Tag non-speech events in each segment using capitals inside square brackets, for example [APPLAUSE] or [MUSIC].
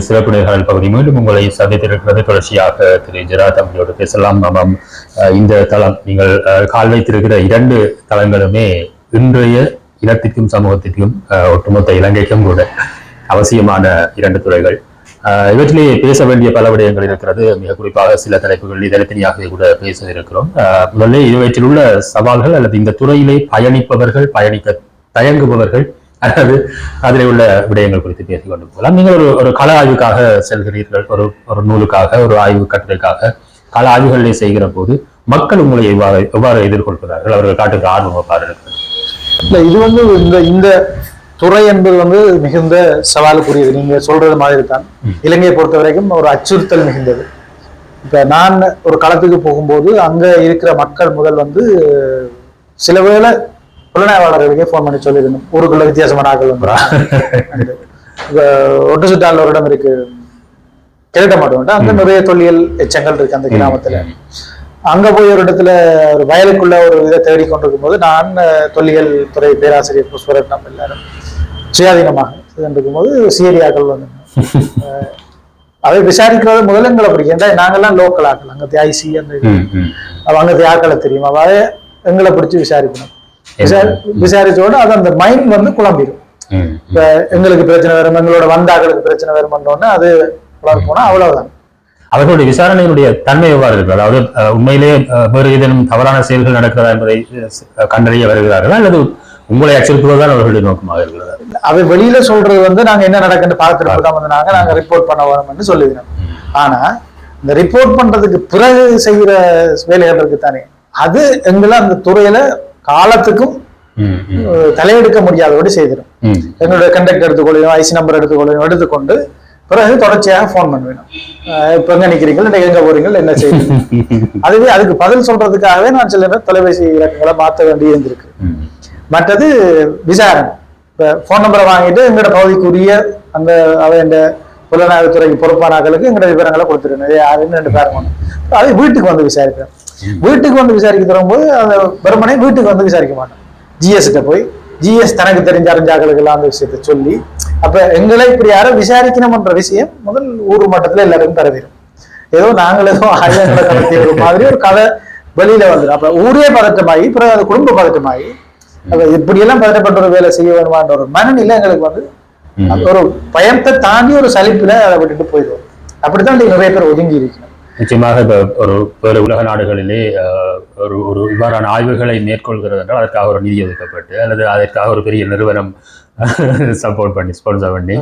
சிறப்பு நேர்காணல் பகுதி மீண்டும் உங்களை சந்தித்திருக்கிறது. தொடர்ச்சியாக திரு ஜெரா தம்பியோடு பேசலாம். நாம் இந்த தளம் நீங்கள் கால் வைத்திருக்கிற இரண்டு தளங்களுமே இன்றைய இனத்திற்கும் சமூகத்திற்கும் ஒட்டுமொத்த இலங்கைக்கும் கூட அவசியமான இரண்டு துறைகள். அஹ், இவற்றிலே பேச வேண்டிய பல விடயங்கள் இருக்கிறது. மிக குறிப்பாக சில தலைப்புகள் இதனத்தனியாகவே கூட பேச இருக்கிறோம். அஹ், முதல்ல இவற்றில் உள்ள சவால்கள் அல்லது இந்த துறையிலே பயணிப்பவர்கள் பயணிக்க தயங்குபவர்கள் அல்லது அதில் உள்ள விடயங்கள் குறித்து பேசிக் கொண்டு போகலாம். நீங்கள் ஒரு ஒரு கள ஆய்வுக்காக செல்கிறீர்கள் ஒரு ஒரு நூலுக்காக ஒரு ஆய்வு கட்டுரைக்காக. கள ஆய்வுகளை செய்கிற போது மக்கள் உங்களை எவ்வாறு எவ்வாறு எதிர்கொள்கிறார்கள்? அவர்கள் காட்டுகிற ஆர்வம் எவ்வாறு இருக்கிறது இல்ல இது வந்து இந்த இந்த துறை என்பது வந்து மிகுந்த சவாலுக்குரியது. நீங்க சொல்றது மாதிரி தான் இலங்கையை பொறுத்த வரைக்கும் ஒரு அச்சுறுத்தல் மிகுந்தது. இப்ப நான் ஒரு களத்துக்கு போகும்போது அங்க இருக்கிற மக்கள் முதல் வந்து சில வேளை புலனாய்வாளர்களுக்கே ஃபோன் பண்ணி சொல்லியிருந்தோம் ஊருக்குள்ள வித்தியாசமான ஆக்கள் [LAUGHS] ஒட்டு சுட்டால ஒரு இடம் இருக்கு. கிழட்ட மாட்டோம் அங்க நிறைய தொல்லியல் எச்சங்கள் இருக்கு அந்த கிராமத்துல. அங்க போய் ஒரு இடத்துல ஒரு வயலுக்குள்ள ஒரு இதை தேடி கொண்டிருக்கும் போது நான் தொல்லியல் துறை பேராசிரியர் புஷ்பரத்னம் எல்லாரும் சுயாதீனமாக சென்றிருக்கும் போது சிஏடியாக்கள் வந்து [LAUGHS] அதை விசாரிக்கிறது முதல்ல எங்களை பிடிக்கும் ஏன்டா நாங்கெல்லாம் லோக்கல் ஆக்கள் அங்க ஐசி அந்த அங்க ஆக்களை தெரியும். அவ எங்களை பிடிச்சி விசாரிக்கணும். விசாரி விசாரிச்சோட அது அந்த மைண்ட் வந்து குழம்பிடும் இப்ப எங்களுக்கு பிரச்சனை வரும் எங்களோட வந்தாக்களுக்கு பிரச்சனை வரும்னோடனே அது குழம்பி போனா அவ்வளவுதான். அவர்களுடைய விசாரணையினுடைய தன்மை எவ்வாறு இருக்கு? அதாவது உண்மையிலே வேறு ஏதேனும் தவறான செயல்கள் நடக்கிறதா என்பதை கண்டறிய வருகிறார்களா? அல்லது உங்களை அச்சுறுத்துவதுதான் அவர்களுடைய நோக்கமாக இருக்கிறதா? அவை வெளியில சொல்றது வந்து நாங்க என்ன நடக்குன்னு பார்த்துட்டு தான் வந்து நாங்க நாங்க ரிப்போர்ட் பண்ண வரோம்னு சொல்லிக்கிறோம் ஆனா இந்த ரிப்போர்ட் பண்றதுக்கு பிறகு செய்யற வேலைகள் இருக்கு தானே அது எங்களை அந்த துறையில காலத்துக்கும் தலையெடுக்க முடியாதபடி செய்திடும். எங்களுடைய கண்டக்ட் எடுத்துக்கொள்ளையும் ஐசி நம்பர் எடுத்துக்கொள்ளையும் எடுத்துக்கொண்டு பிறகு தொடர்ச்சியாக ஃபோன் பண்ணுவேன். இப்ப எங்க நிக்கிறீங்க இல்லை எங்க போறீங்க என்ன செய்யுங்க [LAUGHS] அதுவே அதுக்கு பதில் சொல்றதுக்காகவே நான் சில நேரம் தொலைபேசி இலக்கங்களை மாற்ற வேண்டி இருந்திருக்கு. மற்றது விசாரணை. இப்ப ஃபோன் நம்பரை வாங்கிட்டு எங்களோட பகுதிக்குரிய அந்த அவ இந்த புலனாய்வுத்துறைக்கு பொறுப்பான ஆட்களுக்கு எங்களோட விவரங்களை கொடுத்துருங்க யாருன்னு ரெண்டு பேரும். அது வீட்டுக்கு வந்து விசாரிப்பேன். வீட்டுக்கு வந்து விசாரிக்க தரும்போது அந்த வெறுமனே வீட்டுக்கு வந்து விசாரிக்க மாட்டேன். ஜிஎஸ் கிட்ட போய் ஜிஎஸ் தனக்கு தெரிஞ்ச அறிஞ்சாக்களுக்கு எல்லாம் அந்த விஷயத்தை சொல்லி அப்ப எங்களை இப்படி யாரும் விசாரிக்கணும்ன்ற விஷயம் முதல் ஊர் மட்டத்துல எல்லாருக்கும் தரவிடும் ஏதோ நாங்கள் ஏதோ ஆயுதங்களை கடத்திய ஒரு மாதிரி ஒரு கதை வெளியில வந்துடும் அப்ப ஊரே பதட்டமாகி பிறகு அது குடும்ப பதட்டமாகி அப்ப இப்படியெல்லாம் பதட்டப்பட்ட ஒரு வேலை செய்ய வேணுமான்ற ஒரு மனநிலை எங்களுக்கு வந்து ஒரு பயத்தை தாண்டி ஒரு சலிப்புல அதை விட்டுட்டு போயிடுவோம். அப்படித்தான் நிறைய பேர் ஒதுங்கி இருக்கணும் நிச்சயமாக இப்போ ஒரு வேறு உலக நாடுகளிலே ஒரு ஒரு இவ்வாறான ஆய்வுகளை மேற்கொள்கிறது என்றால் அதற்காக ஒரு நிதி ஒதுக்கப்பட்டு அல்லது அதற்காக ஒரு பெரிய நிறுவனம் [LAUGHS] சப்போர்ட் பண்ணி ஸ்பான்சர் பண்ணி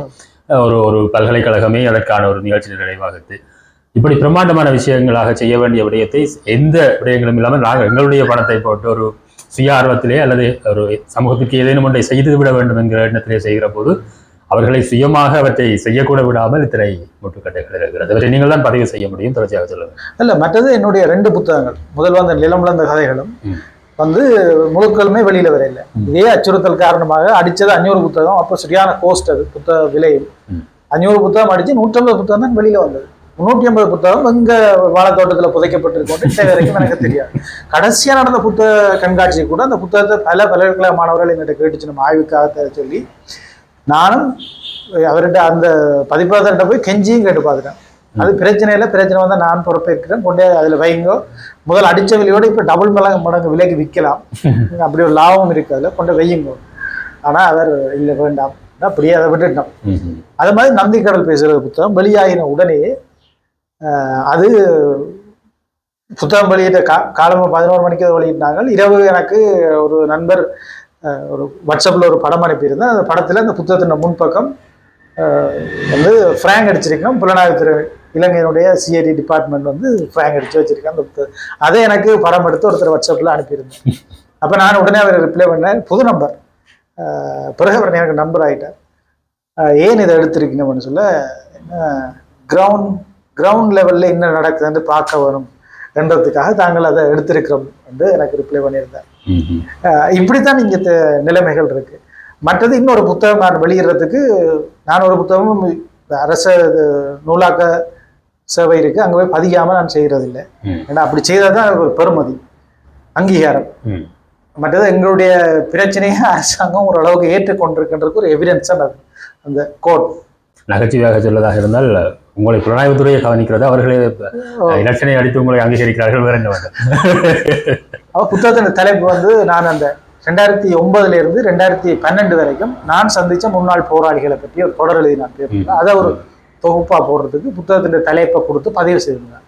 ஒரு ஒரு பல்கலைக்கழகமே அதற்கான ஒரு நிகழ்ச்சி நிறைவாகுது இப்படி பிரம்மாண்டமான விஷயங்களாக செய்ய வேண்டிய விடயத்தை எந்த விடயங்களும் இல்லாமல் நாங்கள் எங்களுடைய பணத்தை போட்டு ஒரு சுய ஆர்வத்திலே அல்லது ஒரு சமூகத்திற்கு ஏதேனும் ஒன்றை செய்து விட வேண்டும் என்கிற எண்ணத்திலே செய்கிற போது அவர்களை சுயமாக அவற்றை செய்யக்கூட விடாமல் இத்தனை முட்டுக்கட்டைகள் இருக்கிறது. அவற்றை நீங்கள் தான் பதிவு செய்ய முடியும். தொடர்ச்சியாக சொல்லுங்கள் இல்ல மற்றது என்னுடைய ரெண்டு புத்தகங்கள். முதல் வந்து நிலமுழந்த கதைகளும். வந்து முழுக்களுமே வெளியில வரையில இதே அச்சுறுத்தல் காரணமாக அடிச்சது அஞ்சூறு புத்தகம் அப்போ சரியான கோஸ்ட் அது புத்தக விலையும். அஞ்சூறு புத்தகம் அடிச்சு நூற்றம்பது புத்தகம் தான் வெளியில வந்தது. முன்னூற்றி ஐம்பது புத்தகம் எங்க வாழைத்தோட்டத்துல புதைக்கப்பட்டிருக்கோம் இது வரைக்கும் எனக்கு தெரியாது. கடைசியா நடந்த புத்தக கண்காட்சி கூட அந்த புத்தகத்தை பல பல்கலைக்கழக மாணவர்கள் எங்கிட்ட கேட்டுச்சு நம்ம ஆய்வுக்காக சொல்லி. நானும் அவர்கிட்ட அந்த பதிப்பாளர்கிட்ட போய் கெஞ்சியும் கேட்டு பார்த்துட்டேன். அது பிரச்சனை இல்லை பிரச்சனை வந்தால் நான் பொறுப்பேற்கிறேன். கொண்டே அதில் வைங்கோ. முதல் அடிச்ச விலையோட இப்போ டபுள் மடங்கு மடங்கு விலைக்கு விற்கலாம். [LAUGHS] அப்படி ஒரு லாபம் இருக்கு அதில். கொண்டு வையுங்கோ. ஆனால் அவர் இல்லை வேண்டாம். அப்படியே அதை விட்டுட்டோம். அது மாதிரி நந்திக்கடல் பேசுகிற புத்தகம் வெளியாகின உடனே அது புத்தகம் வெளியிட்ட கா காலமாக பதினோரு மணிக்கு வெளியிட்டாங்க இரவு எனக்கு ஒரு நண்பர் ஒரு வாட்ஸ்அப்பில் ஒரு படம் அனுப்பியிருந்தேன். அந்த படத்தில் அந்த புத்தகத்தின் முன்பக்கம் வந்து ஃப்ராங்க் அடிச்சிருக்கோம் புலனாய்வுத்துறை இலங்கையினுடைய சிஐடி டிபார்ட்மெண்ட் வந்து ஃப்ராங்க் அடித்து வச்சிருக்கேன் அந்த புத்தகம். அதை எனக்கு படம் எடுத்து ஒருத்தர் வாட்ஸ்அப்பில் அனுப்பியிருந்தேன். அப்போ நான் உடனே அவர் ரிப்ளை பண்ணேன். புது நம்பர் பிறகு அவர் எனக்கு நம்பர் ஆகிட்டார் ஏன் இதை எடுத்திருக்கீங்கன்னு சொல்ல கிரவுண்ட் கிரவுண்ட் லெவலில் என்ன நடக்குதுன்னு பார்க்க வரும் என்றதுக்காக தாங்கள் அதை எடுத்திருக்கிறோம் என்று எனக்கு ரிப்ளை பண்ணியிருந்தார். இப்படித்தான் இங்க நிலைமைகள் இருக்கு. மற்றது இன்னொரு புத்தகம் நான் வெளியிடுறதுக்கு நான் ஒரு புத்தகமும் அரச நூலாக்க சேவை இருக்கு. அங்க போய் பதியாம நான் செய்யறது இல்லை. ஏன்னா அப்படி செய்தாதான் அது ஒரு பெருமதி அங்கீகாரம். மற்றது எங்களுடைய பிரச்சனையை அரசாங்கம் ஓரளவுக்கு ஏற்றுக்கொண்டிருக்கின்றதுக்கு ஒரு எவிடன்ஸ் அது அந்த கோட் நகைச்சுவையாக சொல்வதாக இருந்தால் உங்களை புலனாய்வுத்துறையை கவனிக்கிறது அவர்களே இலட்சணை அடித்து உங்களை அங்கீகரிக்கிறார்கள் வேற என்ன வேண்டும். அவ புத்தகத்தின் தலைப்பு வந்து நான் அந்த ரெண்டாயிரத்தி ஒன்பதுல இருந்து ரெண்டாயிரத்தி பன்னெண்டு வரைக்கும் நான் சந்திச்ச முன்னாள் போராளிகளை பற்றி ஒரு தொடர் எழுதி நான் பேர் அதை ஒரு தொகுப்பா போடுறதுக்கு புத்தகத்தின் தலைப்பை கொடுத்து பதிவு செய்திருந்தேன்.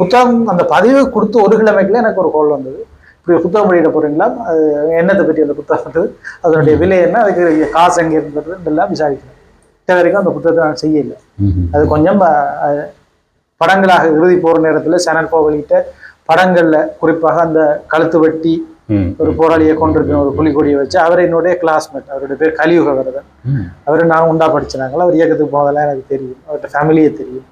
புத்தகம் அந்த பதிவு கொடுத்து ஒரு கிழமைக்குள்ள எனக்கு ஒரு கோல் வந்தது. இப்படி புத்தகம் வெளியிட போறீங்களா? அது என்னத்தை பற்றி அந்த புத்தகத்து அதனுடைய விலை என்ன? அதுக்கு காசு எங்கே இருந்தது? இதெல்லாம் விசாரிக்கிறேன். இது வரைக்கும் அந்த புத்தகத்தை நான் செய்யலை. அது கொஞ்சம் படங்களாக இறுதி போற நேரத்துல சேனல் போ வெளியிட்ட படங்கள்ல குறிப்பாக அந்த கழுத்து வெட்டி. ஒரு போராளியை கொண்டிருக்கிற ஒரு புலிகொடியை வச்சு அவர் என்னுடைய கிளாஸ்மேட் அவருடைய பேர் கலியுக வரதன். அவர் நான் உண்டா படிச்சினாங்களா? அவர் இயக்கத்துக்கு போனதெல்லாம் எனக்கு தெரியும். அவர்கிட்ட ஃபேமிலியே தெரியும்.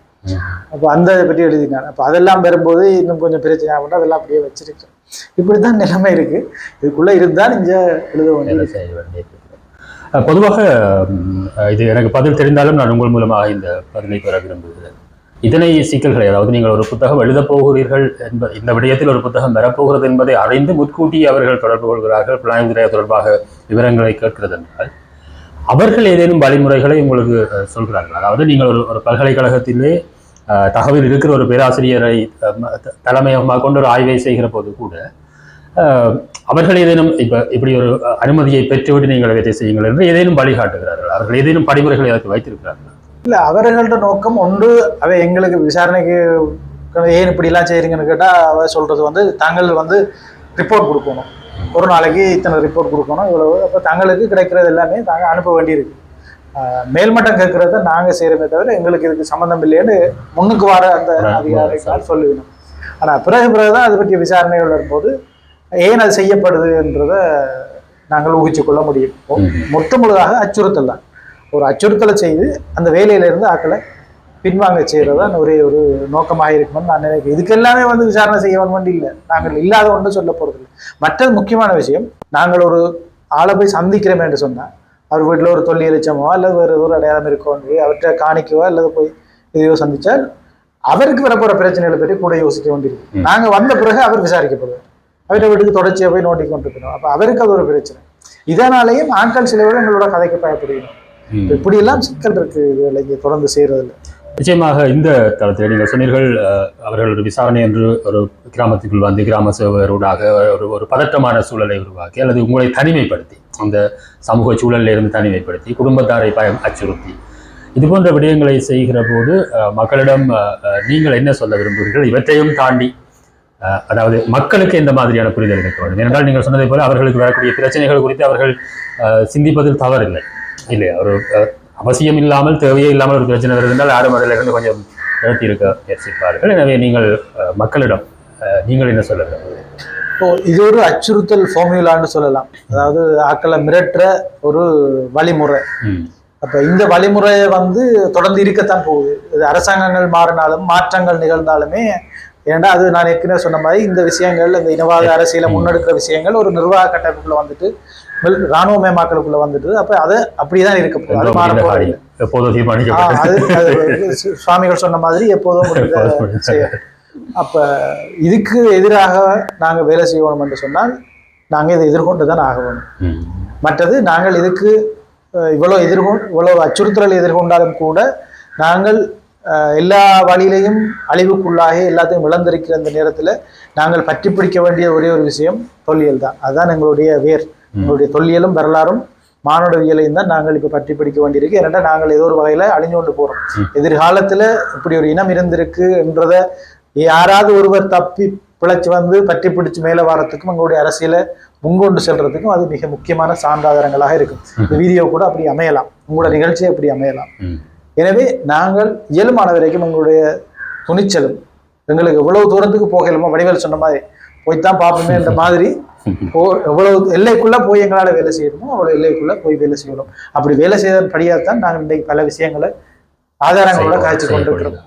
அப்போ அந்த இதை பற்றி எழுதினார். அப்போ அதெல்லாம் வரும்போது இன்னும் கொஞ்சம் பிரச்சனை ஆகும் அதெல்லாம் அப்படியே வச்சிருக்கேன். இப்படிதான் நிலைமை இருக்கு. இதுக்குள்ள இருந்தால் இங்க எழுத வேண்டியது பொதுவாக இது எனக்கு பதில் தெரிந்தாலும் நான் உங்கள் மூலமாக இந்த பதிலை பெற விரும்புகிறேன். இதனை சிக்கல்களை அதாவது நீங்கள் ஒரு புத்தகம் எழுதப் போகிறீர்கள் என்ப இந்த விடயத்தில் ஒரு புத்தகம் வரப்போகிறது என்பதை அறிந்து முன்கூட்டி அவர்கள் தொடர்பு கொள்கிறார்கள். புலனாய்வுத்துறை தொடர்பாக விவரங்களை கேட்கிறது என்றால் அவர்கள் ஏதேனும் வழிமுறைகளை உங்களுக்கு சொல்கிறார்கள். அதாவது நீங்கள் ஒரு ஒரு பல்கலைக்கழகத்திலே தகவல் இருக்கிற ஒரு பேராசிரியரை த- தலைமையகமாக கொண்டு ஒரு ஆய்வை செய்கிற போது கூட அவர்கள் ஏதேனும் இப்போ இப்படி ஒரு அனுமதியை பெற்றுவிட்டு நீங்கள் இதை செய்யுங்கள் என்று ஏதேனும் வழிகாட்டுகிறார்கள். அவர்கள் ஏதேனும் படிமுறைகளை அதற்கு வைத்திருக்கிறார்கள்? இல்ல அவர்களோட நோக்கம் ஒன்று அவ எங்களுக்கு விசாரணைக்கு ஏன் இப்படி எல்லாம் செய்றீங்கன்னு கேட்டா அவ சொல்றது வந்து தாங்கள் வந்து ரிப்போர்ட் கொடுக்கணும். ஒரு நாளைக்கு இத்தனை ரிப்போர்ட் கொடுக்கணும் இவ்வளவு. அப்போ தங்களுக்கு கிடைக்கிறது எல்லாமே நாங்கள் அனுப்ப வேண்டியிருக்கு. மேல்மட்டம் கேட்கறத நாங்க செய்யறோமே தவிர எங்களுக்கு இதுக்கு சம்மந்தம் இல்லைன்னு முன்னுக்கு வர அந்த அதிகாரிகள் சொல்லிடணும் ஆனா பிறகு பிறகுதான் அதை பற்றிய விசாரணைகள் வரும்போது ஏன் அது செய்யப்படுதுன்றத நாங்கள் ஊகிச்சு கொள்ள முடியும். மொத்த முழுதாக அச்சுறுத்தல் தான். ஒரு அச்சுறுத்தலை செய்து அந்த வேலையில இருந்து ஆக்களை பின்வாங்க செய்யறதுதான் ஒரே ஒரு நோக்கமாக இருக்கும்னு நான் நினைக்கிறேன். இதுக்கு எல்லாமே வந்து விசாரணை செய்ய வேண்டி இல்லை. நாங்கள் இல்லாத ஒன்று சொல்ல போறது இல்லை. மற்றது முக்கியமான விஷயம் நாங்கள் ஒரு ஆளை போய் சந்திக்கிறோம் என்று சொன்னா அவர் வீட்டில் ஒரு தொல்லி எலிச்சமோ அல்லது வேறு ஒரு அடையாளம் இருக்கோ அவர்கிட்ட காணிக்கவோ அல்லது போய் இதையோ சந்திச்சால் அவருக்கு வரப்போற பிரச்சனைகளை பற்றி கூட யோசிக்க வேண்டியிருக்கு ம். நாங்க வந்த பிறகு அவர் விசாரிக்கப்படுவார். அவர்கிட்ட வீட்டுக்கு தொடர்ச்சியா போய் நோட்டி கொண்டிருக்கணும் அப்ப அவருக்கு அது ஒரு பிரச்சனை. இதனாலேயும் ஆட்கள் சில விட எங்களோட கதைக்கு பயப்படுகிறோம். ம். இப்படி எல்லாம் சிக்கல் இருக்கு இங்க தொடர்ந்து செய்யறதுல. நிச்சயமாக இந்த தளத்தில் நீங்கள் சொன்னீர்கள் அவர்கள் ஒரு விசாரணை என்று ஒரு கிராமத்துக்குள் வந்து கிராம சேவகரோடாக ஒரு ஒரு பதற்றமான சூழலை உருவாக்கி அல்லது உங்களை தனிமைப்படுத்தி அந்த சமூக சூழலில் இருந்து தனிமைப்படுத்தி குடும்பத்தாரை பயம் அச்சுறுத்தி இது போன்ற விடயங்களை செய்கிற போது மக்களிடம் நீங்கள் என்ன சொல்ல விரும்புகிறீர்கள்? இவற்றையும் தாண்டி அதாவது மக்களுக்கு எந்த மாதிரியான புரிதல் இருக்க வேண்டும்? ஏனென்றால் நீங்கள் சொன்னதை போல அவர்களுக்கு வரக்கூடிய பிரச்சனைகள் குறித்து அவர்கள் சிந்திப்பதில் தவறில்லை. இல்லையா? ஒரு அவசியம் இல்லாமல் தேவையே இல்லாமல் ஒரு பிரச்சனை வருது என்றால் யாரும் அதில் இருந்து கொஞ்சம் நிறுத்தி இருக்க முயற்சிப்பார்கள். எனவே நீங்கள் மக்களிடம் நீங்கள் என்ன சொல்ல விரும்புகிறீர்கள்? இப்போ இது ஒரு அச்சுறுத்தல் ஃபார்முலான்னு சொல்லலாம். அதாவது ஆக்களை மிரட்டுற ஒரு வழிமுறை. அப்ப இந்த வழிமுறையை வந்து தொடர்ந்து இருக்கத்தான் போகுது. இது அரசாங்கங்கள் மாறினாலும் மாற்றங்கள் நிகழ்ந்தாலுமே ஏன்னா அது நான் ஏற்கனவே சொன்ன மாதிரி இந்த விஷயங்கள் இந்த இனவாத அரசியலை முன்னெடுக்கிற விஷயங்கள் ஒரு நிர்வாக கட்டமைப்புக்குள்ள வந்துட்டு ராணுவமயமாக்கலுக்குள்ள வந்துட்டு அப்ப அது அப்படிதான் இருக்க போகுது. எப்போதும் சுவாமிகள் சொன்ன மாதிரி எப்போதும். [LAUGHS] அப்ப இதுக்கு எதிராக நாங்க வேலை செய்யணும் என்று சொன்னால் நாங்க இதை எதிர்கொண்டு தான் ஆக வேணும் ம். மற்றது நாங்கள் இதுக்கு இவ்வளவு எதிர்கொ இவ்வளவு அச்சுறுத்தலை எதிர்கொண்டாலும் கூட நாங்கள் எல்லா வழியிலையும் அழிவுக்குள்ளாகி எல்லாத்தையும் இழந்திருக்கிற அந்த நேரத்துல நாங்கள் பற்றி பிடிக்க வேண்டிய ஒரே ஒரு விஷயம் தொல்லியல் தான் அதுதான் எங்களுடைய வேர். எங்களுடைய தொல்லியலும் வரலாறும் மானுடவியலையும் தான் நாங்கள் இப்ப பற்றி பிடிக்க வேண்டியிருக்கு. ஏன்னா நாங்கள் ஏதோ ஒரு வகையில அழிஞ்சு கொண்டு போறோம். ம். எதிர்காலத்துல இப்படி ஒரு இனம் இருந்திருக்கு என்றத யாராவது ஒருவர் தப்பி பிழைச்சு வந்து பற்றி பிடிச்சு மேல வரத்துக்கும் எங்களுடைய அரசியலை முன்கொண்டு செல்றதுக்கும் அது மிக முக்கியமான சான்றாதாரங்களாக இருக்கும். இந்த வீடியோ கூட அப்படி அமையலாம். உங்களோட நிகழ்ச்சி அப்படி அமையலாம். எனவே நாங்கள் இயலுமான வரைக்கும் எங்களுடைய துணிச்சலும் எங்களுக்கு எவ்வளவு தூரத்துக்கு போகலுமோ வடிவேல் சொன்ன மாதிரி போய்த்தான் பார்ப்போமே என்ற மாதிரி எவ்வளவு எல்லைக்குள்ள போய் எங்களால வேலை செய்யணுமோ அவ்வளவு எல்லைக்குள்ள போய் வேலை செய்யணும். அப்படி வேலை செய்தபடியாக தான் நாங்கள் இன்றைக்கு பல விஷயங்களை ஆதாரங்களோட காய்ச்சி கொண்டிருக்கிறோம்.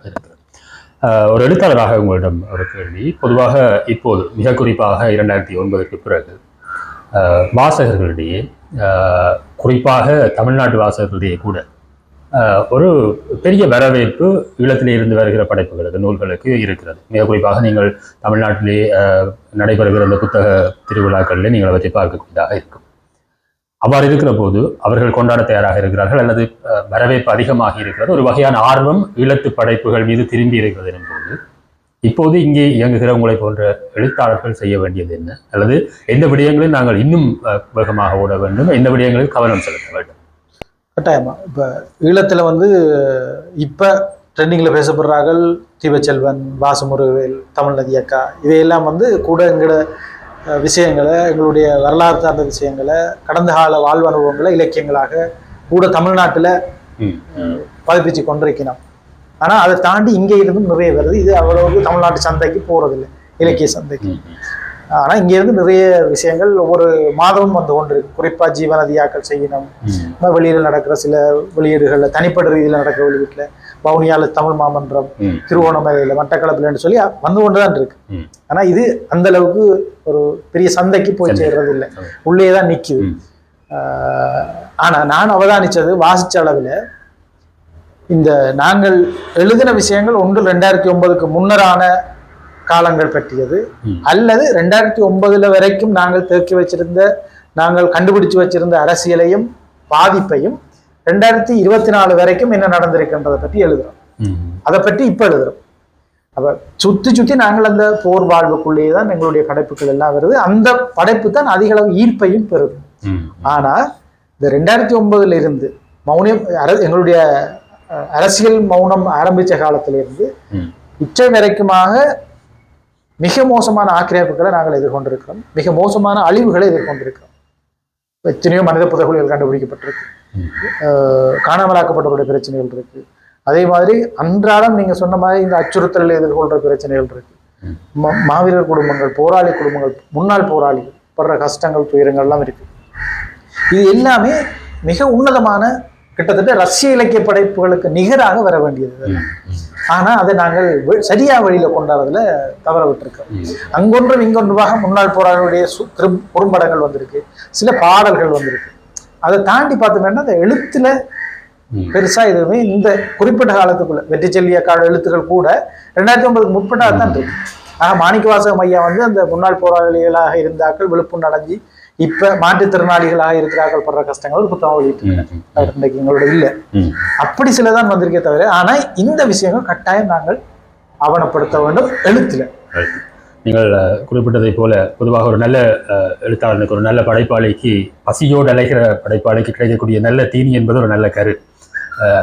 ஒரு எழுத்தாளராக உங்களிடம் ஒரு கேள்வி. பொதுவாக இப்போது மிக குறிப்பாக இரண்டாயிரத்தி ஒன்பதுக்கு பிறகு வாசகர்களிடையே குறிப்பாக தமிழ்நாட்டு வாசகர்களிடையே கூட ஒரு பெரிய வரவேற்பு ஈழத்தில் இருந்து வருகிற படைப்புகளுக்கு நூல்களுக்கு இருக்கிறது. மிக குறிப்பாக நீங்கள் தமிழ்நாட்டிலே அஹ், நடைபெறுகிற இந்த புத்தக திருவிழாக்களிலே நீங்கள் அவற்றை பார்க்கக்கூடியதாக இருக்கும். அவ்வாறு இருக்கிற போது அவர்கள் கொண்டாட தயாராக இருக்கிறார்கள் அல்லது அஹ், வரவேற்பு அதிகமாக இருக்கிறது. ஒரு வகையான ஆர்வம் ஈழத்து படைப்புகள் மீது திரும்பி இருக்கிறது என்பது இப்போது இங்கே இயங்குகிற உங்களை போன்ற எழுத்தாளர்கள் செய்ய வேண்டியது என்ன? அல்லது எந்த விடயங்களில் நாங்கள் இன்னும் அஹ், வேகமாக ஓட வேண்டும்? எந்த விடயங்களில் கவனம் செலுத்த வேண்டும்? கட்டாயமா. இப்போ ஈழத்தில் வந்து இப்போ ட்ரெண்டிங்கில் பேசப்படுறார்கள் தீபச்செல்வன் வாசுமுருகவேல் தமிழ்நதி அக்கா. இவையெல்லாம் வந்து கூட எங்களோட விஷயங்களை எங்களுடைய வரலாறு சார்ந்த விஷயங்களை கடந்த கால வாழ்வு அனுபவங்களை இலக்கியங்களாக கூட தமிழ்நாட்டில் பதிப்பிச்சு கொண்டிருக்கிறோம் ஆனால் அதை தாண்டி இங்கே இருந்தும் நிறைய வருது. இது அவ்வளவு தமிழ்நாட்டு சந்தைக்கு போகிறதில்லை இலக்கிய சந்தைக்கு. ஆனால் இங்கே இருந்து நிறைய விஷயங்கள் ஒவ்வொரு மாதமும் வந்து கொண்டிருக்கு. குறிப்பாக ஜீவநதியாக்கள் செய்யணும். வெளியில் நடக்கிற சில வெளியீடுகளில் தனிப்பட்ட ரீதியில் நடக்கிற வெளியீட்டில் வவுனியால தமிழ் மாமன்றம் திருவோணமலையில் மட்டக்களப்பில்னு சொல்லி வந்து கொண்டு தான் இருக்கு. ம். ஆனா இது அந்த அளவுக்கு ஒரு பெரிய சந்தைக்கு போய் சேர்றது இல்லை. உள்ளே தான் நிக்குது. ம். ஆஹ் ஆனா நான் அவதானிச்சது வாசிச்ச அளவில் இந்த நாங்கள் எழுதின விஷயங்கள் ஒன்று ரெண்டாயிரத்தி ஒன்பதுக்கு முன்னரான காலங்கள் பற்றியது. அல்லது ரெண்டாயிரத்தி ஒன்பதுல வரைக்கும் நாங்கள் தேக்கி வச்சிருந்த நாங்கள் கண்டுபிடிச்சு வச்சிருந்த அரசியலையும் பாதிப்பையும் ரெண்டாயிரத்தி இருபத்தி நாலு வரைக்கும் என்ன நடந்திருக்குன்றதை பற்றி எழுதுறோம். அதை பற்றி இப்போ எழுதுறோம். அப்ப சுத்தி சுத்தி நாங்கள் அந்த போர் வாழ்வுக்குள்ளேயே தான் எங்களுடைய படைப்புகள் எல்லாம் வருது. அந்த படைப்பு தான் அதிக அளவு ஈர்ப்பையும் பெறுது. ம், ஆனா இந்த ரெண்டாயிரத்தி ஒன்பதுல இருந்து மௌனம் அர- எங்களுடைய அரசியல் மௌனம் ஆரம்பிச்ச காலத்துல இருந்து ம். இச்சை வரைக்குமாக மிக மோசமான ஆக்கிரமிப்புகளை நாங்கள் எதிர்கொண்டிருக்கிறோம். மிக மோசமான அழிவுகளை எதிர்கொண்டிருக்கிறோம். எத்தனையோ மனித புதைகுழிகள் கண்டுபிடிக்கப்பட்டிருக்கு. காணாமலாக்கப்பட்டவருடைய பிரச்சனைகள் இருக்கு. அதே மாதிரி அன்றாடம் நீங்க சொன்ன மாதிரி இந்த அச்சுறுத்தலை எதிர்கொள்ற பிரச்சனைகள் இருக்கு. மாவீரர் குடும்பங்கள் போராளி குடும்பங்கள் முன்னாள் போராளிகள் படுற கஷ்டங்கள் துயரங்கள்லாம் இருக்கு. இது எல்லாமே மிக உன்னதமான கிட்டத்தட்ட ரஷ்ய இலக்கிய படைப்புகளுக்கு நிகராக வர வேண்டியது ம், ம், ஆனா அதை நாங்கள் சரியா வழியில கொண்டாடுறதுல தவற விட்டுருக்கோம். அங்கொன்றும் இங்கொன்றுமாக முன்னாள் போராளிகளுடைய திரும் குறும்படங்கள் வந்திருக்கு. சில பாடல்கள் வந்திருக்கு. அதை தாண்டி பார்த்தோம்னா அந்த எழுத்துல. பெருசா எதுவுமே இந்த குறிப்பிட்ட காலத்துக்குள்ள வெற்றி செல்லிய கால எழுத்துக்கள் கூட ரெண்டாயிரத்தி ஒன்பதுக்கு முற்பட்டா தான் இருக்கு. ஆனா மாணிக்கவாசகம் ஐயா வந்து அந்த முன்னாள் போராளிகளாக இருந்தாக்கள் விழுப்புண் அடைஞ்சு இப்ப மாற்றுத்திறனாளிகளாக இருக்கிறார்கள் படுற கஷ்டங்கள் ஒரு புத்தகம் வெளியிட்டு இன்றைக்கு எங்களோட இல்லை. அப்படி சிலதான் வந்திருக்கே தவிர ஆனா இந்த விஷயங்கள் கட்டாயம் நாங்கள் ஆவணப்படுத்த வேண்டும் எழுத்துல. நீங்கள் அஹ், குறிப்பிட்டதைப் போல பொதுவாக ஒரு நல்ல எழுத்தாளனுக்கு ஒரு நல்ல படைப்பாளிக்கு பசியோடு அலைகிற படைப்பாளிக்கு கிடைக்கக்கூடிய நல்ல தீனி என்பது ஒரு நல்ல கரு.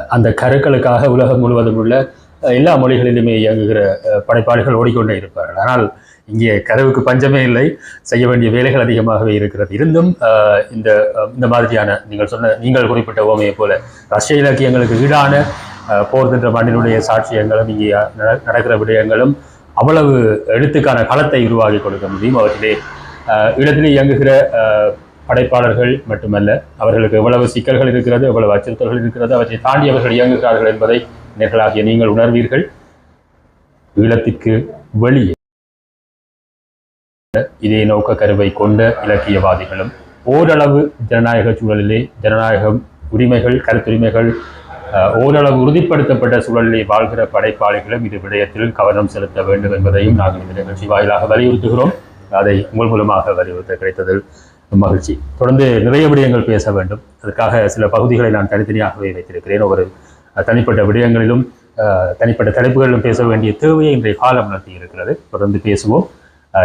அந்த கருக்களுக்காக உலகம் முழுவதும் உள்ள எல்லா மொழிகளிலுமே இயங்குகிற படைப்பாளிகள் ஓடிக்கொண்டே இருப்பார்கள். ஆனால் இங்கே கதவுக்கு பஞ்சமே இல்லை. செய்ய வேண்டிய வேலைகள் அதிகமாகவே இருக்கிறது. இருந்தும் இந்த இந்த மாதிரியான நீங்கள் சொன்ன நீங்கள் குறிப்பிட்ட ஓமையை போல ரஷ்ய இலக்கியங்களுக்கு ஈடான அஹ், போர் மண்ணினுடைய சாட்சியங்களும் இங்கே நடக்கிற விடயங்களும் அவ்வளவு எழுத்துக்கான களத்தை உருவாக்கி கொடுக்க முடியும் அவற்றிலே இடத்திலே இயங்குகிற அஹ், படைப்பாளர்கள் மட்டுமல்ல அவர்களுக்கு எவ்வளவு சிக்கல்கள் இருக்கிறது எவ்வளவு அச்சுறுத்தல்கள் இருக்கிறது அவற்றை தாண்டி அவர்கள் இயங்குகிறார்கள் என்பதை நேர்களாகிய நீங்கள் உணர்வீர்கள். ஈழத்திற்கு வெளியே. இதே நோக்க கருவை கொண்ட இலக்கியவாதிகளும் ஓரளவு ஜனநாயக சூழலிலே ஜனநாயகம் உரிமைகள் கருத்துரிமைகள் ஓரளவு உறுதிப்படுத்தப்பட்ட சூழலிலே வாழ்கிற படைப்பாளிகளும் இது விடயத்தில் கவனம் செலுத்த வேண்டும் என்பதையும் நாங்கள் இந்த நிகழ்ச்சி வாயிலாக வலியுறுத்துகிறோம். அதை உங்கள் மூலமாக வலியுறுத்த கிடைத்ததில் மகிழ்ச்சி. தொடர்ந்து நிறைய விடயங்கள் பேச வேண்டும். அதற்காக சில பகுதிகளை நான் தனித்தனியாகவே வைத்திருக்கிறேன். ஒவ்வொரு தனிப்பட்ட விடயங்களிலும் தனிப்பட்ட தலைப்புகளிலும் பேச வேண்டிய தேவையை இன்றைய காலம் நடத்தி இருக்கிறது. தொடர்ந்து பேசுவோம்.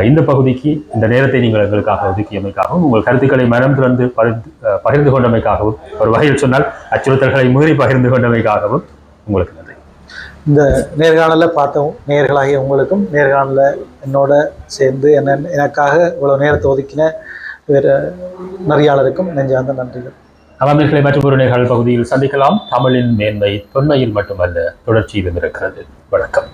இந்த பகுதிக்கு இந்த நேரத்தை நீங்கள் எங்களுக்காக ஒதுக்கியமைக்காகவும் உங்கள் கருத்துக்களை மனம் திறந்து பகிர்ந்து கொண்டமைக்காகவும் ஒரு வகையில் சொன்னால் அச்சுறுத்தல்களை மீறி பகிர்ந்து கொண்டமைக்காகவும் உங்களுக்கு நன்றி. இந்த நேர்காணலை பார்த்தோம் நேர்களாகிய உங்களுக்கும் நேர்காணல என்னோட சேர்ந்து என்ன எனக்காக இவ்வளவு நேரத்தை ஒதுக்கின வேறு நெறியாளருக்கும் நெஞ்சார்ந்த நன்றிகள். அவர்களை மற்றும் ஒரு நிகழ்வு பகுதியில் சந்திக்கலாம். தமிழின் மேன்மை தொன்மையில் மட்டுமல்ல தொடர்ச்சியிலும் இருக்கிறது. வணக்கம்.